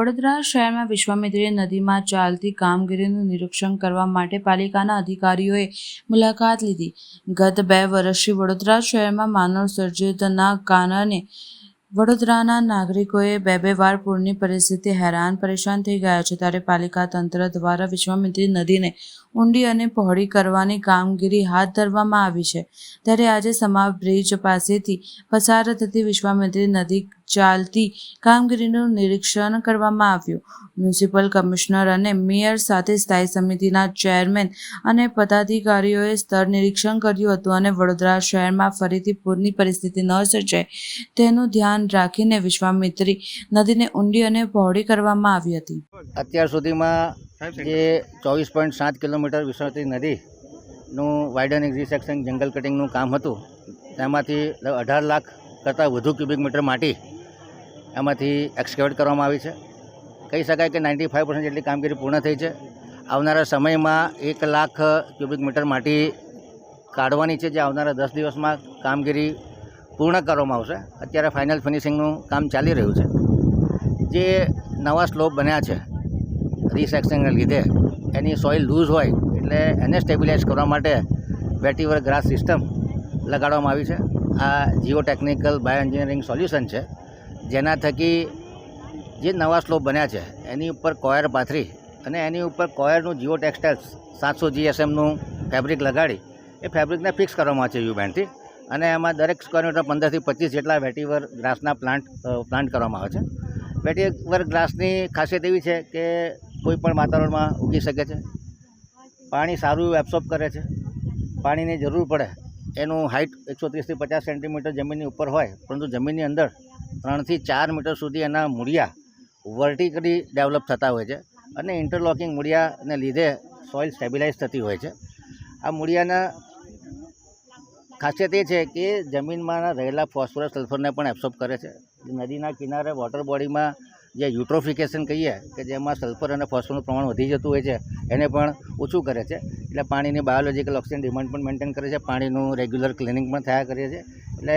વડોદરા શહેરમાં વિશ્વામિત્રી નદીમાં ચાલતી કામગીરીનું નિરીક્ષણ કરવા માટે પાલિકાના અધિકારીઓએ મુલાકાત લીધી. ગત બે વર્ષથી વડોદરા શહેરમાં માનવ સર્જિતના કારણે વડોદરાના નાગરિકોએ બે બે વાર પૂરની પરિસ્થિતિ હેરાન પરેશાન થઈ ગયા છે. ત્યારે પાલિકા તંત્ર દ્વારા વિશ્વામિત્રી નદીને ઊંડી અને પહોળી કરવાની કામગીરી હાથ ધરવામાં આવી છે. ત્યારે આજે સમાપ બ્રિજ પાસેથી પસાર થતી વિશ્વામિત્રી નદી ચાલતી કામગીરીનું નિરીક્ષણ કરવામાં આવ્યું. મ્યુનિસિપલ કમિશનર અને મેયર સાથે સ્થાયી સમિતિના ચેરમેન અને પદાધિકારીઓએ સ્થળ નિરીક્ષણ કર્યું હતું અને વડોદરા શહેરમાં ફરીથી પૂરની પરિસ્થિતિ ન સર્જાય તેનું ધ્યાન રાખીને વિશ્વામિત્રી નદીને ઊંડી અને પહોળી કરવામાં આવી હતી. અત્યાર સુધીમાં જે ચોવીસ પોઈન્ટ સાત કિલોમીટર વિશ્વતી નદીનું વાઇડનિંગ રિસેક્શન જંગલ કટિંગનું કામ હતું. તેમાંથી અઢાર લાખ કરતાં વધુ ક્યુબિક મીટર માટી એમાંથી એક્સકેવેટ કરવામાં આવી છે. કહી શકાય કે નાઇન્ટી ફાઇવ પર્સન્ટ જેટલી કામગીરી પૂર્ણ થઈ છે. આવનારા સમયમાં એક લાખ ક્યુબિક મીટર માટી કાઢવાની છે, જે આવનારા દસ દિવસમાં કામગીરી પૂર્ણ કરવામાં આવશે. અત્યારે ફાઇનલ ફિનિશિંગનું કામ ચાલી રહ્યું છે. જે નવા સ્લોપ બન્યા છે રિસેક્શનને લીધે એની સોઇલ લૂઝ હોય એટલે એને સ્ટેબિલાઇઝ કરવા માટે વેટીવર ગ્રાસ સિસ્ટમ લગાડવામાં આવી છે. આ geo technical bio engineering solution છે. જેના થકી જે નવા સ્લોપ બન્યા છે, એની ઉપર કોયર પાથરી અને એની ઉપર કોયરનું જીઓ ટેક્સટાઇલ્સ સાતસો જીએસએમનું ફેબ્રિક લગાડી, એ ફેબ્રિકને ફિક્સ કરવામાં આવે છે યુ બેન્ડથી અને એમાં દરેક સ્ક્વેર મીટર પંદરથી પચીસ જેટલા વેટીવર ગ્રાસના પ્લાન્ટ પ્લાન્ટ કરવામાં આવે છે. વેટીવર ગ્રાસની ખાસિયત એવી છે કે કોઈ પણ વાતાવરણમાં ઉગી શકે છે. પાણી સારું એબ્સોર્બ કરે છે. પાણીની જરૂર પડે. એનું હાઇટ એકસો ત્રીસથી પચાસ સેન્ટીમીટર જમીનની ઉપર હોય, પરંતુ જમીનની અંદર ત્રણથી ચાર મીટર સુધી એના મૂળિયા વર્ટિકલી ડેવલપ થતા હોય છે અને ઇન્ટરલોકિંગ મૂળિયાને લીધે સોઇલ સ્ટેબિલાઇઝ થતી હોય છે. આ મૂળિયાના ખાસિયત એ છે કે જમીનમાં રહેલા ફોસ્ફરસ સલ્ફરને પણ એબ્સોર્બ કરે છે. નદીના કિનારે વોટર બોડીમાં જે યુટ્રોફિકેશન કહીએ કે જેમાં સલ્ફર અને ફોસ્ફરનું પ્રમાણ વધી જતું હોય છે, એને પણ ઓછું કરે છે. એટલે પાણીની બાયોલોજીકલ ઓક્સિજન ડિમાન્ડ પણ મેન્ટેન કરે છે. પાણીનું રેગ્યુલર ક્લિનિંગ પણ થયા કરે છે. એટલે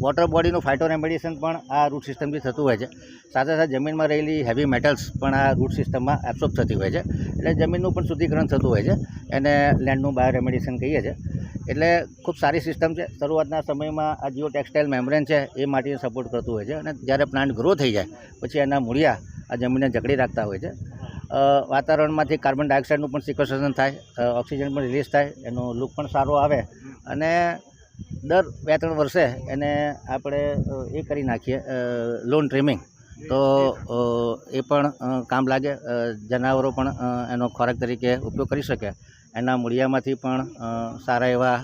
વોટર બોડીનું ફાઇટો રેમેડિએશન પણ આ રૂટ સિસ્ટમથી થતું હોય છે. સાથે સાથે જમીનમાં રહેલી હેવી મેટલ્સ પણ આ રૂટ સિસ્ટમમાં એબ્સોર્બ થતી હોય છે. એટલે જમીનનું પણ શુદ્ધિકરણ થતું હોય છે. એને લેન્ડનું બાયો રેમેડિએશન કહીએ છીએ એટલે ખૂબ સારી સિસ્ટમ છે. શરૂઆતના સમયમાં આ જીઓ ટેક્સટાઇલ મેમ્બ્રેન છે એ માટીને સપોર્ટ કરતું હોય છે અને જ્યારે પ્લાન્ટ ગ્રો થઈ જાય, પછી એના મૂળિયા આ જમીનને જકડી રાખતા હોય છે. વાતાવરણમાંથી કાર્બન ડાયોક્સાઇડનું પણ સિક્વેસ્ટ્રેશન થાય ઓક્સિજન પણ રિલીઝ થાય, એનો લુક પણ સારો આવે અને દર બે ત્રણ વર્ષે એને આપણે એ કરી નાખીએ લોન ટ્રીમિંગ તો એ પણ કામ લાગે જનાવરો પણ એનો ખોરાક તરીકે ઉપયોગ કરી શકે. એના મૂળિયામાંથી પણ સારા એવા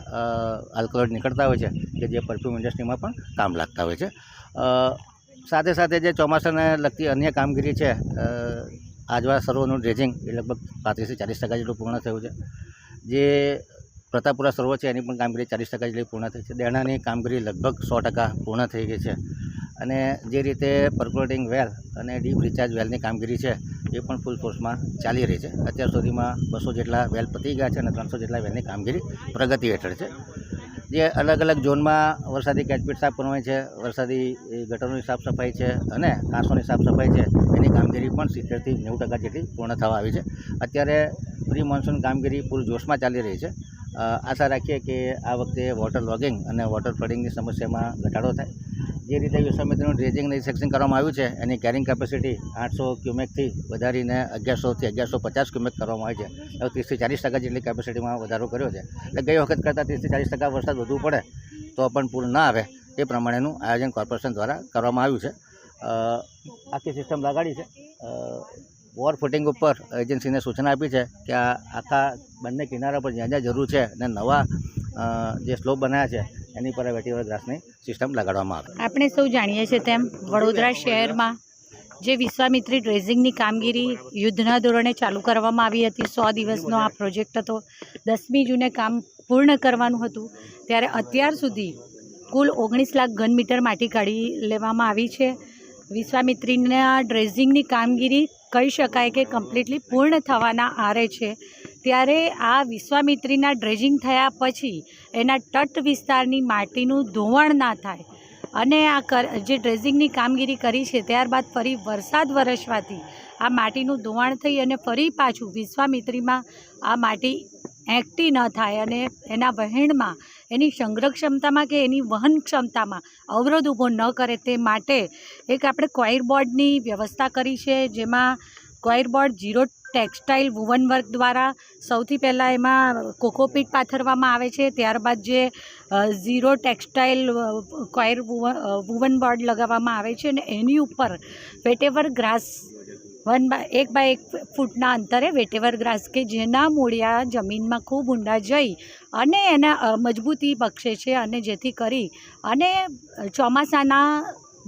આલ્કલોઇડ નીકળતા હોય છે કે જે પરફ્યુમ ઇન્ડસ્ટ્રીમાં પણ કામ લાગતા હોય છે. સાથે સાથે જે ચોમાસાને લગતી અન્ય કામગીરી છે આજવા સરોવરનું ડ્રેજિંગ એ લગભગ પાંત્રીસથી ચાલીસ ટકા જેટલું પૂર્ણ થયું છે. જે પ્રતાપપુરા સરોવર છે એની પણ કામગીરી ચાલીસ ટકા જેટલી પૂર્ણ થઈ છે. દેણાની કામગીરી લગભગ સો ટકા પૂર્ણ થઈ ગઈ છે. અને જે રીતે પર્કોલેટિંગ વેલ અને ડીપ રિચાર્જ વેલની કામગીરી છે, એ પણ ફૂલ ફોર્સમાં ચાલી રહી છે. અત્યાર સુધીમાં બસો જેટલા વેલ પતી ગયા છે અને ત્રણસો જેટલા વેલની કામગીરી પ્રગતિ હેઠળ છે. જે અલગ અલગ ઝોનમાં વરસાદી કેચપીટ સાફ કરવાની છે, વરસાદી ગટરોની સાફ સફાઈ છે અને કાંસોની સાફ સફાઈ છે, એની કામગીરી પણ સિત્તેરથી નેવું ટકા જેટલી પૂર્ણ થવા આવી છે. અત્યારે પ્રી મોન્સૂન કામગીરી પૂર જોશમાં ચાલી રહી છે. આશા રાખીએ કે આ વખતે વોટર લોગિંગ અને વોટર ફ્લડિંગની સમસ્યામાં ઘટાડો થાય. જે રીતે વિશ્વામિત્રનું ડ્રેજિંગ રિસેક્શન કરવામાં આવ્યું છે, એની કેરિંગ કેપેસિટી આઠસો ક્યુમેકથી વધારીને અગિયારસોથી અગિયારસો પચાસ ક્યુમેક કરવામાં આવી છે. હવે ત્રીસથી ચાલીસ ટકા જેટલી કેપેસિટીમાં વધારો કર્યો છે. એટલે ગઈ વખત કરતાં ત્રીસથી ચાલીસ ટકા વરસાદ વધુ પડે, તો પણ પૂર ના આવે, એ પ્રમાણેનું આયોજન કોર્પોરેશન દ્વારા કરવામાં આવ્યું છે. આખી સિસ્ટમ લગાડી છે. વોર ફૂટિંગ ઉપર એજન્સીને સૂચના આપી છે કે આ આખા બંને કિનારા પર જ્યાં જ્યાં જરૂર છે અને નવા જે સ્લોપ બનાવ્યા છે એની પર વેટીવર ગ્રાસની સિસ્ટમ લગાડવામાં આવે. આપણે સૌ જાણીએ છીએ તેમ વડોદરા શહેરમાં જે વિશ્વામિત્રી ડ્રેઝિંગની કામગીરી યુદ્ધના ધોરણે ચાલુ કરવામાં આવી હતી, સો દિવસનો આ પ્રોજેક્ટ હતો. દસમી જૂને કામ પૂર્ણ કરવાનું હતું. ત્યારે અત્યાર સુધી કુલ ઓગણીસ લાખ ઘન મીટર માટી કાઢી લેવામાં આવી છે. વિશ્વામિત્રીના ડ્રેઝિંગની કામગીરી કહી શકાય કે કમ્પ્લીટલી પૂર્ણ થવાના આરે છે. ત્યારે આ વિશ્વામિત્રીના ડ્રેજિંગ થયા પછી એના તટ વિસ્તારની માટીનું ધોવાણ ના થાય. અને આ કર, જે ડ્રેઝિંગની કામગીરી કરી છે, ત્યારબાદ ફરી વરસાદ વરસવાથી આ માટીનું ધોવાણ થઈ અને ફરી પાછું વિશ્વામિત્રીમાં આ માટી એકઠી ન થાય અને એના વહેણમાં, એની સંગ્રહ ક્ષમતામાં કે એની વહન ક્ષમતામાં અવરોધ ઊભો ન કરે તે માટે એક આપણે બોર્ડની વ્યવસ્થા કરી છે, જેમાં board zero textile woven work દ્વારા સૌથી પહેલાં એમાં કોકોપીટ પાથરવામાં આવે છે. ત્યારબાદ જે zero textile coir woven board લગાવવામાં આવે છે અને એની ઉપર વેટેવર ગ્રાસ વન બાય, એક બાય એક ફૂટના અંતરે વેટેવર ગ્રાસ કે જેના મૂળિયા જમીનમાં ખૂબ ઊંડા જઈ અને એના મજબૂતી બક્ષે છે અને જેથી કરી અને ચોમાસાના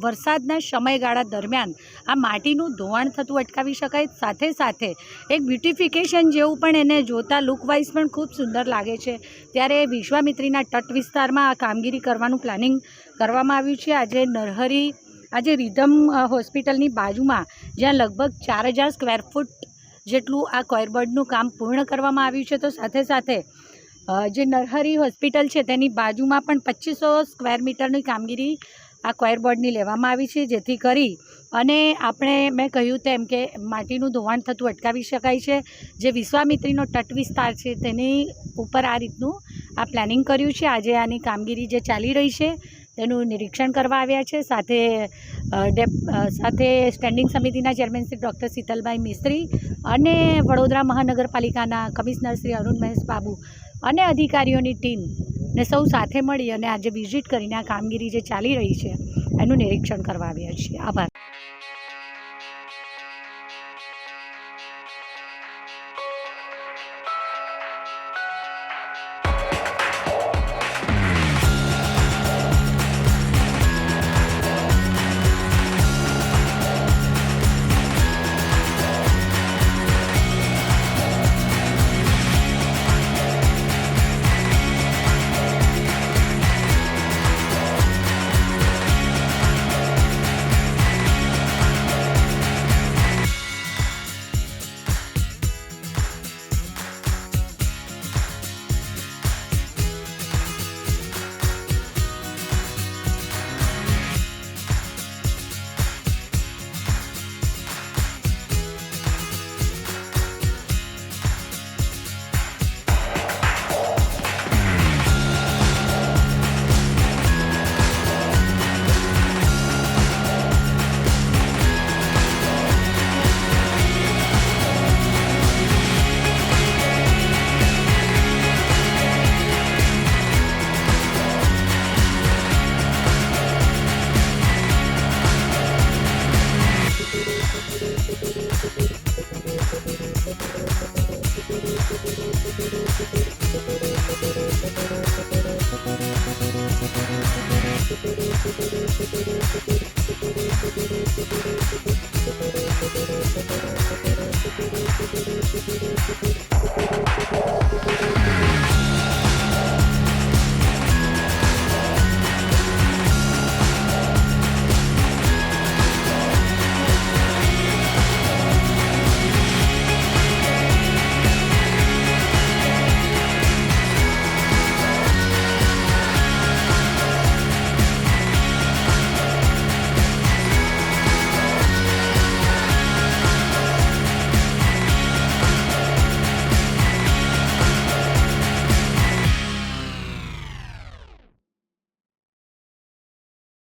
વરસાદના સમયગાળા દરમિયાન આ માટીનું ધોવાણ થતું અટકાવી શકાય. સાથે સાથે એક બ્યુટિફિકેશન જેવું પણ એને જોતા લુકવાઇઝ પણ ખૂબ સુંદર લાગે છે. ત્યારે વિશ્વામિત્રીના તટ વિસ્તારમાં આ કામગીરી કરવાનું પ્લાનિંગ કરવામાં આવ્યું છે. આજે નરહરી, આજે રિધમ હોસ્પિટલની બાજુમાં જ્યાં લગભગ ચાર હજાર સ્ક્વેર ફૂટ જેટલું આ કોયરબર્ડનું કામ પૂર્ણ કરવામાં આવ્યું છે. તો સાથે સાથે જે નરહરી હોસ્પિટલ છે તેની બાજુમાં પણ પચીસો સ્ક્વેર મીટરની કામગીરી આ કોયર બોર્ડની લેવામાં આવી છે, જેથી કરી અને આપણે મેં કહ્યું તેમ કે માટીનું ધોવાણ થતું અટકાવી શકાય છે. જે વિશ્વામિત્રીનો તટ વિસ્તાર છે, તેની ઉપર આ રીતનું આ પ્લાનિંગ કર્યું છે. આજે આની કામગીરી જે ચાલી રહી છે, તેનું નિરીક્ષણ કરવા આવ્યા છે. સાથે સાથે સ્ટેન્ડિંગ સમિતિના ચેરમેન શ્રી ડૉક્ટર શીતલભાઈ મિસ્ત્રી અને વડોદરા મહાનગરપાલિકાના કમિશનર શ્રી અરુણ મહેશ બાબુ અને અધિકારીઓની ટીમ ને સૌ સાથે મળી અને આજે વિઝિટ કરીને આ કામગીરી જે ચાલી રહી છે, એનું નિરીક્ષણ કરવા આવ્યા છીએ. આભાર. Thank